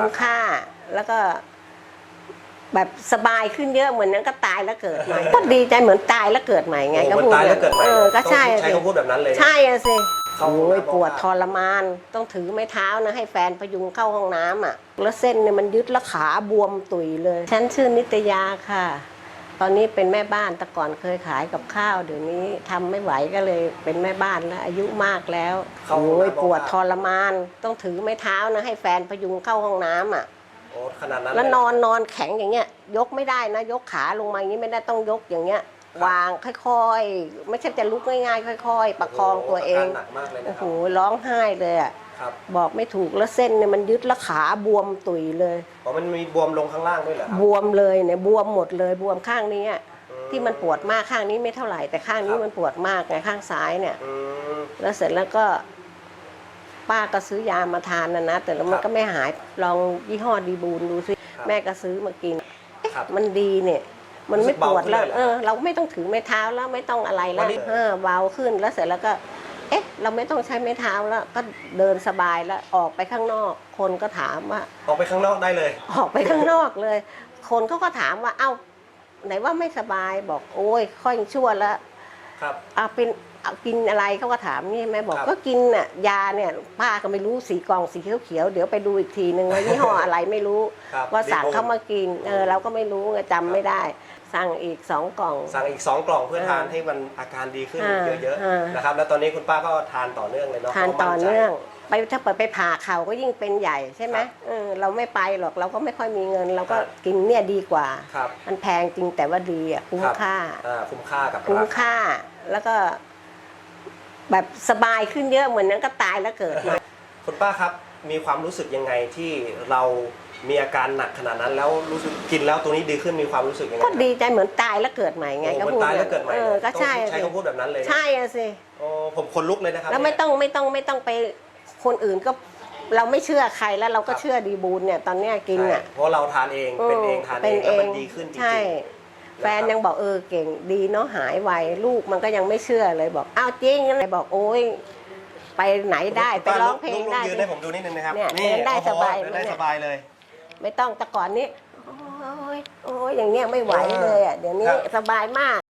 คุ้มค่า แล้วก็ แบบสบายขึ้นเยอะเหมือนนั้นก็ตายแล้วเกิดใหม่ก็ดีใจเหมือนตายแล้วเกิดใหม่ไงโอ้ก็มันพูดตายแล้วเกิดใหม่เออก็ใช่ต้องใช้สิคำพูดแบบนั้นเลยนะใช่อะสิเข้าห้องโอ้ยน้ำปวดบอกว่าทรมาน ต้องถือไม้เท้านะให้แฟนพยุงเข้าห้องน้ำอะ แล้วเส้นเนี่ยมันยึดแล้วขาบวมตุยเลย ฉันชื่อนิตยาค่ะ ตอนนี้เป็นแม่บ้านแต่ก่อนเคยขายกับข้าวเดี๋ยวนี้ทำไม่ไหวก็เลยเป็นแม่บ้านแล้วอายุมากแล้วเข้าห้องโอ้ยน้ำบอกปวดว่าทรมาน ต้องถือไม้เท้านะให้แฟนพยุงเข้าห้องน้ำอะ โอ้ขนาดนั้นแล้วเย นอนนอนแข็งอย่างเงี้ย ยกไม่ได้นะ ยกขาลงมาอย่างนี้ไม่ได้ต้องยกอย่างเงี้ยครับวางค่อยๆ ไม่ใช่จะลุกง่ายๆ ค่อย ๆ ประคองตัวเองโโหาการหนักมากเลยนะโอ้คโหรับร้องไห้เลยอะ ครับบอกไม่ถูกแล้วเส้นเนี่ยมันยึดแล้วขาบวมตุยเลยอ๋อมันมีบวมลงข้างล่างด้วยเหรอครับ บวมเลยเนี่ยบวมหมดเลยบวมข้างนี้อะอืที่มันปวดมากข้างนี้ไม่เท่าไหร่ แต่ข้างนี้ครับ มันปวดมากไงข้างซ้ายเนี่ย อืม แล้วเสร็จแล้วก็ ป้าก็ซื้อยามาทานนะนะแต่แล้วมัคนรับก็ไม่หายลองยี่ห้อดีบูนดูสิครับแม่ก็ซื้อมากินครับมันดีเนี่ย มันไม่ปวดแล้ว รู้สึกเบาขึ้นเลยเหรอเออ เราไม่ต้องถือไม้เท้าแล้วไม่ต้องอะไรแล้วัวนนี้ เออเบาขึ้นแล้วเสร็จแล้วก็ เอ๊ะ เราไม่ต้องใช้ไม้เท้าแล้วก็เดินสบายแล้วออกไปข้างนอก คนก็ถามว่าออกไปข้างนอกได้เลย ออกไปข้างนอกเลย คนเขาก็ถามว่าเอ้าไหนว่าไม่สบายบอกโอ้ยค่อยชั่วแล้ว ครับเอาเป็นเอากินอะไรเขาก็ถามนี่แม่บอกครับ ก็กินน่ะยาเนี่ยป้าก็ไม่รู้สีกล่องสีเขียวๆเดี๋ยวไปดูอีกทีนึงว่ายี่ห้ออะไรไม่รู้ ครับว่าสั่งดีบูนเขามากินเออเราก็ไม่รู้ไงจำไม่ได้ สั่งอีกสองกล่อง สั่งอีก 2 กล่องเพื่อเออทานให้มันอาการดีขึ้นอ่าเยอะอ่าๆนะครับ แล้วตอนนี้คุณป้าก็ทานต่อเนื่องเลยเนาะทานพระต่อมั่ใจเนื่อง ไปถ้าเปิดไปผ่าเข่าก็ยิ่งเป็นใหญ่ใช่ไหมครับเออเราไม่ไปหรอกเราก็ไม่ค่อยมีเงิน เราก็ครับ กินเนี่ยดีกว่า ครับ มันแพงจริงแต่ว่าดีอะคุ้มรับ ค่า อ่าคุ้มค่ากับคุ้มราคาค่าแล้วก็ แบบสบายขึ้นเยอะเหมือนนั้นก็ตายแล้วเกิดใหม่ คุณป้าครับมีความรู้สึกยังไงที่เรามีอาการหนักขนาดนั้น แล้วรู้สึกกินแล้วตัวนี้ดีขึ้นมีความรู้สึกยังไงก็ดีใจเหมือนตายแล้วเกิดใหม่ไงไงก็ก็พูดตายแล้วเกิดใหม่เออเลยก็ใช่ต้องใช้สิคำพูดแบบนั้นเลยนะใช่อะสิโอ้ผมคนลุกเลยนะครับแล้วไม่เนี่ย ต้องไม่ต้องไม่ต้องไป คนอื่นก็เราไม่เชื่อใครแล้วเราก็ครับเชื่อดีบูลเนี่ยตอนเนี้ยกินใช่อะเพราะเราทานเองเป็นเองทานเองแล้วมันดีขึ้นจริงใช่ ๆแฟนยังบอกเออเก่งดีเนาะหายไวลูกมันก็ยังไม่เชื่อเลยบอกอ้าวจริงงั้นเลยบอกโอ้ยไปไหนได้ไปร้องเพลงได้กๆยืนให้ผมดูนิดนึงนะครับเนี่ยเดินได้โอ้โหสบายเดินได้เนี่ย สบายเลย ไม่ต้องแต่ก่อนนี้โอ้ยโอ้ยอย่างเงี้ยไม่ไหวเลยอะเดี๋ยวนี้ครับ สบายมาก